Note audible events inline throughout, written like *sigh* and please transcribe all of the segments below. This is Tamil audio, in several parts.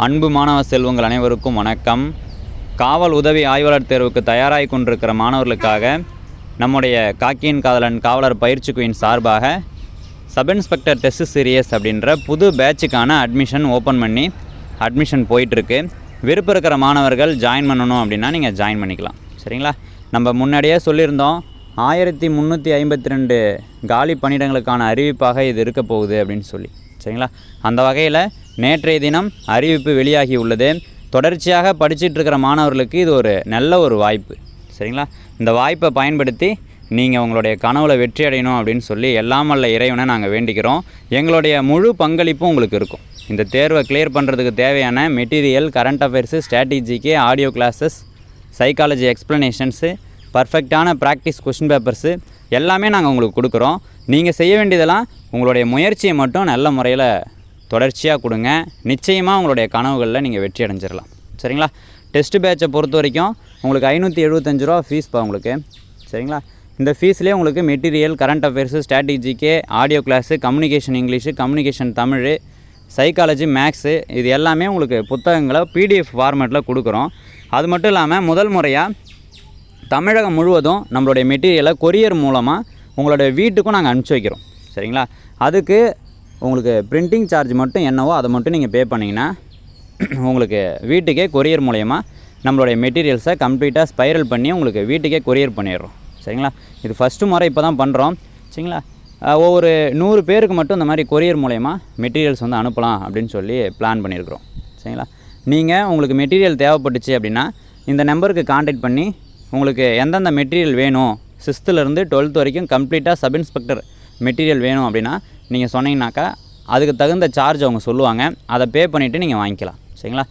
அன்பு மாணவ செல்வங்கள் அனைவருக்கும் வணக்கம். காவல் உதவி ஆய்வாளர் தேர்வுக்கு தயாராகி கொண்டிருக்கிற மாணவர்களுக்காக நம்முடைய காக்கியின் காதலன் காவலர் பயிற்சி குயின் சார்பாக சப் இன்ஸ்பெக்டர் டெஸ்ட் சீரியஸ் அப்படின்ற புது பேட்சுக்கான அட்மிஷன் ஓப்பன் பண்ணி அட்மிஷன் போயிட்டுருக்கு. விருப்பம் இருக்கிற மாணவர்கள் ஜாயின் பண்ணணும் அப்படின்னா நீங்கள் ஜாயின் பண்ணிக்கலாம். சரிங்களா? நம்ம முன்னாடியே சொல்லியிருந்தோம் ஆயிரத்தி முந்நூற்றி ஐம்பத்தி ரெண்டு காலி பணியிடங்களுக்கான அறிவிப்பாக இது இருக்க போகுது அப்படின்னு சொல்லி. சரிங்களா? அந்த வகையில் நேற்றைய தினம் அறிவிப்பு வெளியாகி உள்ளது. தொடர்ச்சியாக படிச்சிட்டு இருக்கிற மாணவர்களுக்கு இது ஒரு நல்ல ஒரு வாய்ப்பு. சரிங்களா? இந்த வாய்ப்பை பயன்படுத்தி நீங்கள் உங்களுடைய கனவுல வெற்றி அடையணும் அப்படின்னு சொல்லி எல்லாம் வல்ல இறைவனை நாங்கள் வேண்டிக்கிறோம். எங்களுடைய முழு பங்களிப்பும் உங்களுக்கு இருக்கும். இந்த தேர்வை கிளியர் பண்ணுறதுக்கு தேவையான மெட்டீரியல் கரண்ட் அஃபேர்ஸு ஸ்ட்ராட்டஜிக்கு ஆடியோ கிளாஸஸ் சைக்காலஜி எக்ஸ்ப்ளனேஷன்ஸு பர்ஃபெக்டான ப்ராக்டிஸ் கொஷின் பேப்பர்ஸு எல்லாமே நாங்கள் உங்களுக்கு கொடுக்குறோம். நீங்கள் செய்ய வேண்டியதெல்லாம் உங்களுடைய முயற்சியை மட்டும் நல்ல முறையில் தொடர்ச்சியாக கொடுங்க. நிச்சயமாக உங்களுடைய கனவுகளில் நீங்கள் வெற்றி அடைஞ்சிடலாம் சரிங்களா? டெஸ்ட் பேட்சை பொறுத்த வரைக்கும் உங்களுக்கு ஐநூற்றி எழுபத்தஞ்சு ரூபா ஃபீஸ்ப்பா உங்களுக்கு. சரிங்களா? இந்த ஃபீஸ்லேயே உங்களுக்கு material current affairs ஸ்ட்ராட்டஜிக்கே audio class communication English communication Tamil psychology maths இது எல்லாமே உங்களுக்கு புத்தகங்களை பிடிஎஃப் ஃபார்மேட்டில் கொடுக்குறோம். அது மட்டும் இல்லாமல் முதல் முறையாக தமிழகம் முழுவதும் நம்மளுடைய மெட்டீரியலை கொரியர் மூலமாக உங்களுடைய வீட்டுக்கும் நாங்கள் அனுப்பிச்சி வைக்கிறோம். சரிங்களா? அதுக்கு உங்களுக்கு பிரிண்டிங் சார்ஜ் மட்டும் என்னவோ அதை மட்டும் நீங்கள் பே பண்ணிங்கன்னா *clears throat* உங்களுக்கு வீட்டுக்கே கொரியர் மூலயமா நம்மளுடைய மெட்டீரியல்ஸை கம்ப்ளீட்டாக ஸ்பைரல் பண்ணி உங்களுக்கு வீட்டுக்கே கொரியர் பண்ணிடுறோம். சரிங்களா? இது ஃபஸ்ட்டு முறை இப்போ தான் பண்ணுறோம் சரிங்களா ஒவ்வொரு நூறு பேருக்கு மட்டும் இந்த மாதிரி கொரியர் மூலயமா மெட்டீரியல்ஸ் வந்து அனுப்பலாம் அப்படின்னு சொல்லி பிளான் பண்ணியிருக்கிறோம். சரிங்களா? நீங்கள் உங்களுக்கு மெட்டீரியல் தேவைப்பட்டுச்சு அப்படின்னா இந்த நம்பருக்கு காண்டாக்ட் பண்ணி உங்களுக்கு எந்தெந்த மெட்டீரியல் வேணும்? சிக்ஸ்த்துலேருந்து டுவெல்த் வரைக்கும் கம்ப்ளீட்டாக சப் இன்ஸ்பெக்டர் மெட்டீரியல் வேணும் அப்படின்னா நீங்கள் சொன்னீங்கனாக்கா அதுக்கு தகுந்த சார்ஜ் அவங்க சொல்லுவாங்க. அதை பே பண்ணிவிட்டு நீங்கள் வாங்கிக்கலாம். சரிங்களா?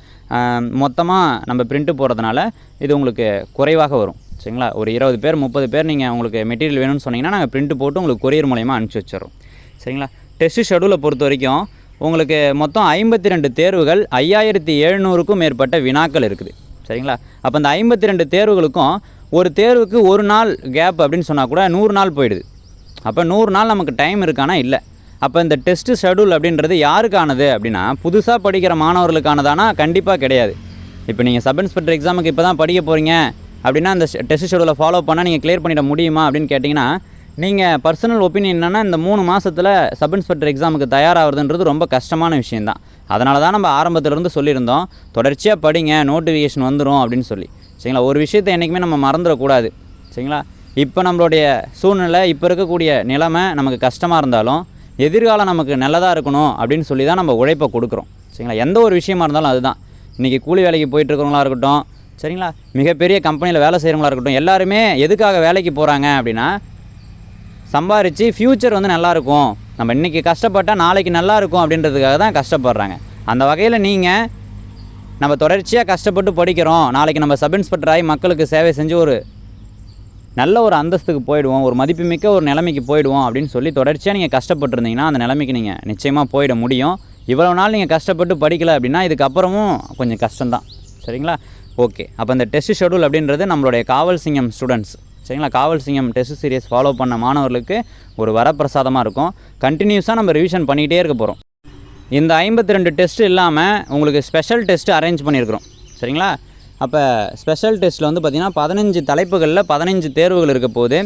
மொத்தமாக நம்ம பிரிண்ட்டு போடுறதுனால இது உங்களுக்கு குறைவாக வரும். சரிங்களா? ஒரு இருபது பேர் முப்பது பேர் நீங்கள் உங்களுக்கு மெட்டீரியல் வேணும்னு சொன்னீங்கன்னா நாங்கள் பிரிண்ட்டு போட்டு உங்களுக்கு கொரியர் மூலயமா அனுப்பிச்சி வச்சிடறோம். சரிங்களா? டெஸ்ட் ஷெடியூலை பொறுத்த வரைக்கும் உங்களுக்கு மொத்தம் ஐம்பத்தி ரெண்டு தேர்வுகள் ஐயாயிரத்தி எழுநூறுக்கும் மேற்பட்ட வினாக்கள் இருக்குது. சரிங்களா? அப்போ இந்த ஐம்பத்தி ரெண்டு தேர்வுகளுக்கும் ஒரு தேர்வுக்கு ஒரு நாள் கேப் அப்படின்னு சொன்னால் கூட நூறு நாள் போயிடுது. அப்போ நூறு நாள் நமக்கு டைம் இருக்கானா? இல்லை. அப்போ இந்த டெஸ்ட்டு ஷெடியூல் அப்படின்றது யாருக்கானது அப்படின்னா புதுசாக படிக்கிற மாணவர்களுக்கானதானா? கண்டிப்பாக கிடையாது. இப்போ நீங்கள் சப் இன்ஸ்பெக்டர் எக்ஸாமுக்கு இப்போ தான் படிக்க போகிறீங்க அப்படின்னா அந்த டெஸ்ட் ஷெடியூலை ஃபாலோ பண்ணால் நீங்கள் கிளியர் பண்ணிட முடியுமா அப்படின்னு கேட்டிங்கன்னா நீங்கள் பர்சனல் ஒப்பீனியன் என்னென்னா இந்த மூணு மாதத்தில் சப் இன்ஸ்பெக்டர் எக்ஸாமுக்கு தயாராகிறதுன்றது ரொம்ப கஷ்டமான விஷயந்தான் அதனால தான் நம்ம ஆரம்பத்திலேருந்து சொல்லியிருந்தோம் தொடர்ச்சியாக படிங்க நோட்டிஃபிகேஷன் வந்துடும் அப்படின்னு சொல்லி. சரிங்களா? ஒரு விஷயத்தை என்றைக்குமே நம்ம மறந்துடக்கூடாது. சரிங்களா? இப்போ நம்மளுடைய சூழ்நிலை இப்போ இருக்கக்கூடிய நிலைமை நமக்கு கஷ்டமாக இருந்தாலும் எதிர்காலம் நமக்கு நல்லதாக இருக்கணும் அப்படின்னு சொல்லி தான் நம்ம உழைப்பை கொடுக்குறோம். சரிங்களா? எந்த ஒரு விஷயமா இருந்தாலும் அதுதான். இன்றைக்கி கூலி வேலைக்கு போயிட்டு இருக்கிறவங்களா இருக்கட்டும் சரிங்களா? மிகப்பெரிய கம்பெனியில் வேலை செய்கிறவங்களா இருக்கட்டும் எல்லாருமே எதுக்காக வேலைக்கு போகிறாங்க அப்படின்னா சம்பாரித்து ஃப்யூச்சர் வந்து நல்லாயிருக்கும் நம்ம இன்றைக்கி கஷ்டப்பட்டால் நாளைக்கு நல்லா இருக்கும் அப்படின்றதுக்காக தான் கஷ்டப்படுறாங்க. அந்த வகையில் நீங்கள் நம்ம தொடர்ச்சியாக கஷ்டப்பட்டு படிக்கிறோம். நாளைக்கு நம்ம சப் இன்ஸ்பெக்டர் ஆகி மக்களுக்கு சேவை செஞ்சு ஒரு நல்ல ஒரு அந்தஸ்துக்கு போயிடுவோம். ஒரு மதிப்புமிக்க ஒரு நிலைமைக்கு போயிடுவோம் அப்படின்னு சொல்லி தொடர்ச்சியாக நீங்கள் கஷ்டப்பட்டுருந்தீங்கன்னா அந்த நிலைமைக்கு நீங்கள் நிச்சயமாக போயிட முடியும். இவ்வளோ நாள் நீங்கள் கஷ்டப்பட்டு படிக்கலை அப்படின்னா இதுக்கப்புறமும் கொஞ்சம் கஷ்டம்தான். சரிங்களா? ஓகே. அப்போ இந்த டெஸ்ட் ஷெடியூல் அப்படின்றது நம்மளுடைய காவல் சிங்கம் ஸ்டூடெண்ட்ஸ் சரிங்களா? காவல் சிங்கம் டெஸ்ட் சீரியஸ் ஃபாலோ பண்ண மாணவர்களுக்கு ஒரு வரப்பிரசாதமாக இருக்கும். கண்டினியூஸாக நம்ம ரிவிஷன் பண்ணிகிட்டே இருக்க போகிறோம் இந்த ஐம்பத்தி ரெண்டு டெஸ்ட் இல்லாமல் உங்களுக்கு ஸ்பெஷல் டெஸ்ட்டு அரேஞ்ச் பண்ணியிருக்கிறோம் சரிங்களா? அப்போ ஸ்பெஷல் டெஸ்ட்டில் வந்து பார்த்திங்கன்னா பதினஞ்சு தலைப்புகளில் பதினஞ்சு தேர்வுகள் இருக்க போது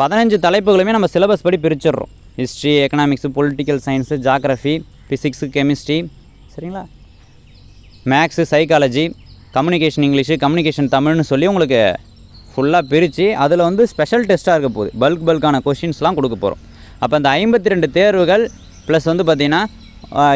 பதினஞ்சு தலைப்புகளுமே நம்ம சிலபஸ் படி பிரிச்சிடுறோம். History economics political science geography physics chemistry சரிங்களா? Maths psychology communication English communication தமிழ்னு சொல்லி உங்களுக்கு ஃபுல்லாக பிரித்து அதில் வந்து ஸ்பெஷல் டெஸ்ட்டாக இருக்க போகுது. பல்க் பல்கான கொஷின்ஸ்லாம் கொடுக்க போகிறோம் அப்போ அந்த ஐம்பத்தி ரெண்டு தேர்வுகள் ப்ளஸ் வந்து பார்த்திங்கன்னா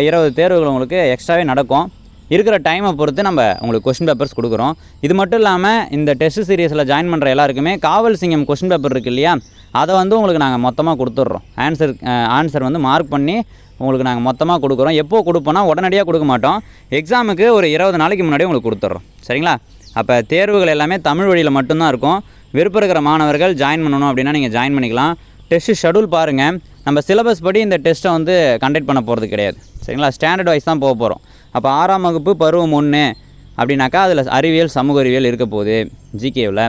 இருபது தேர்வுகள் உங்களுக்கு எக்ஸ்ட்ராவே நடக்கும். இருக்கிற டைமை பொறுத்து நம்ம உங்களுக்கு கொஷின் பேப்பர்ஸ் கொடுக்குறோம். இது மட்டும் இல்லாமல் இந்த டெஸ்ட் சீரியஸில் ஜாயின் பண்ணுற எல்லாருக்குமே காவல் சிங்கம் கொஷின் பேப்பர் இருக்கு இல்லையா? அதை வந்து உங்களுக்கு நாங்கள் மொத்தமாக கொடுத்துட்றோம். ஆன்சர் ஆன்சர் வந்து மார்க் பண்ணி உங்களுக்கு நாங்கள் மொத்தமாக கொடுக்குறோம். எப்போ கொடுப்போம்னா உடனடியாக கொடுக்க மாட்டோம். எக்ஸாமுக்கு ஒரு இருபது நாளைக்கு முன்னாடி உங்களுக்கு கொடுத்துட்றோம். சரிங்களா? அப்போ தேர்வுகள் எல்லாமே தமிழ் வழியில் மட்டும்தான் இருக்கும். விருப்பம் இருக்கிற மாணவர்கள் ஜாயின் பண்ணணும் அப்படின்னா நீங்கள் ஜாயின் பண்ணிக்கலாம். டெஸ்ட்டு ஷெடியூல் பாருங்கள் நம்ம சிலபஸ் படி இந்த டெஸ்ட்டை வந்து கண்டக்ட் பண்ண போகிறது கிடையாது. சரிங்களா? ஸ்டாண்டர்ட் வைஸ் தான் போக போகிறோம் அப்போ ஆறாம் வகுப்பு பருவம் ஒன்று அப்படின்னாக்கா அதில் அறிவியல் சமூக அறிவியல் இருக்க போகுது. ஜிகேவில்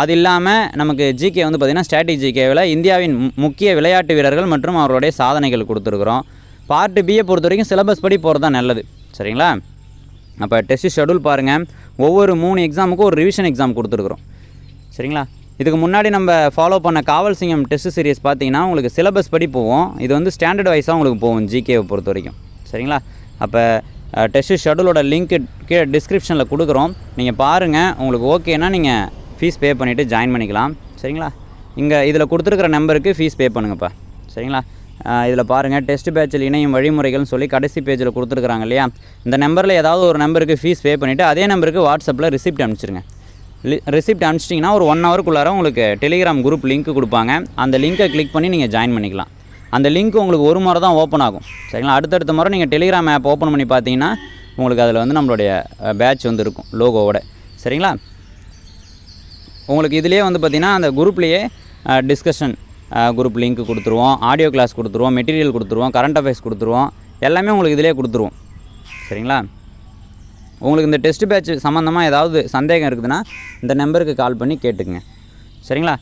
அது இல்லாமல் நமக்கு ஜிகே வந்து பார்த்திங்கன்னா ஸ்ட்ராட்டஜி ஜிகேவில் இந்தியாவின் முக்கிய விளையாட்டு வீரர்கள் மற்றும் அவர்களுடைய சாதனைகள் கொடுத்துருக்குறோம். பார்ட்டு பியை பொறுத்த வரைக்கும் சிலபஸ் படி போகிறது தான் நல்லது. சரிங்களா? அப்போ டெஸ்ட் ஷெடியூல் பாருங்கள் ஒவ்வொரு மூணு எக்ஸாமுக்கும் ஒரு ரிவிஷன் எக்ஸாம் கொடுத்துருக்குறோம். சரிங்களா? இதுக்கு முன்னாடி நம்ம ஃபாலோ பண்ண காவல் சிங்கம் டெஸ்ட் சீரியஸ் பார்த்தீங்கன்னா உங்களுக்கு சிலபஸ் படி போவோம் இது வந்து ஸ்டாண்டர்ட் வைஸாக உங்களுக்கு போகும் ஜிகேவை பொறுத்த வரைக்கும். சரிங்களா? அப்போ டெஸ்ட் ஷெடியூலோட லிங்க் கீழே டிஸ்கிரிப்ஷனில் கொடுக்குறோம். நீங்கள் பாருங்கள் உங்களுக்கு ஓகேனா நீங்கள் ஃபீஸ் பே பண்ணிவிட்டு ஜாயின் பண்ணிக்கலாம். சரிங்களா? இங்கே இதில் கொடுத்துருக்குற நம்பருக்கு ஃபீஸ் பே பண்ணுங்கப்பா. சரிங்களா? இதில் பாருங்கள் டெஸ்ட் பேட்சில் இணையும் வழிமுறைகள்னு சொல்லி கடைசி பேஜில் கொடுத்துருக்குறாங்க இல்லையா? இந்த நம்பரில் ஏதாவது ஒரு நம்பருக்கு ஃபீஸ் பே பண்ணிவிட்டு அதே நம்பருக்கு வாட்ஸ்அப்பில் ரிசிப்ட் அனுப்பிச்சிருங்க. ரிசிப்ட் அனுப்பிச்சிட்டிங்கன்னா ஒரு ஒன் ஹவருக்குள்ளார உங்களுக்கு டெலிகிராம் குரூப் லிங்க் கொடுப்பாங்க. அந்த லிங்க்கை கிளிக் பண்ணி நீங்கள் ஜாயின் பண்ணிக்கலாம். அந்த லிங்க் உங்களுக்கு ஒரு முறை தான் ஓப்பன் ஆகும். சரிங்களா? அடுத்தடுத்த முறை நீங்கள் டெலிகிராம் ஆப் ஓப்பன் பண்ணி பார்த்தீங்கன்னா உங்களுக்கு அதில் வந்து நம்மளுடைய பேட்ச் வந்து இருக்கும் லோகோவோட சரிங்களா? உங்களுக்கு இதிலே வந்து பார்த்திங்கன்னா அந்த குரூப்லேயே டிஸ்கஷன் குரூப் லிங்க் கொடுத்துருவோம். ஆடியோ கிளாஸ் கொடுத்துருவோம். மெட்டீரியல் கொடுத்துருவோம். கரண்ட் அஃபேர்ஸ் கொடுத்துருவோம். எல்லாமே உங்களுக்கு இதிலே கொடுத்துருவோம். சரிங்களா? உங்களுக்கு இந்த டெஸ்ட் பேட்ச் சம்மந்தமாக ஏதாவது சந்தேகம் இருக்குதுன்னா இந்த நம்பருக்கு கால் பண்ணி கேட்டுக்குங்க. சரிங்களா?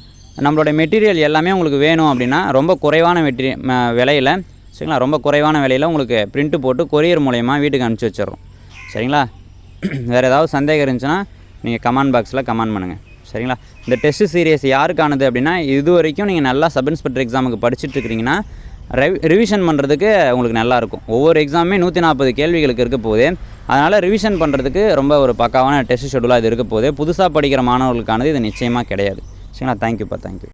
நம்மளோட மெட்டீரியல் எல்லாமே உங்களுக்கு வேணும் அப்படின்னா ரொம்ப குறைவான மெட்டீரியல் விலையில் சரிங்களா? ரொம்ப குறைவான விலையில் உங்களுக்கு பிரிண்ட்டு போட்டு கொரியர் மூலயமா வீட்டுக்கு அனுப்பிச்சி வச்சிடுறோம். சரிங்களா? வேறு ஏதாவது சந்தேகம் இருந்துச்சுன்னா நீங்கள் கமெண்ட் பாக்ஸில் கமெண்ட் பண்ணுங்கள் சரிங்களா? இந்த டெஸ்ட் சீரியஸ் யாருக்கானது அப்படின்னா இது வரைக்கும் நீங்கள் நல்லா சப் இன்ஸ்பெக்டர் எக்ஸாமுக்கு படிச்சுட்டு இருக்கிறீங்கன்னா ரிவிஷன் பண்ணுறதுக்கு உங்களுக்கு நல்லாயிருக்கும் ஒவ்வொரு எக்ஸாமே நூற்றி நாற்பது கேள்விகளுக்கு இருக்க போகுது. அதனால் ரிவிஷன் பண்ணுறதுக்கு ரொம்ப ஒரு பக்காவான டெஸ்ட் ஷெடியூலாக இது இருக்க போகுது. புதுசாக படிக்கிற மாணவர்களுக்கானது இது நிச்சயமாக கிடையாது. சரிங்களா? தேங்க்யூப்பா தேங்க்யூ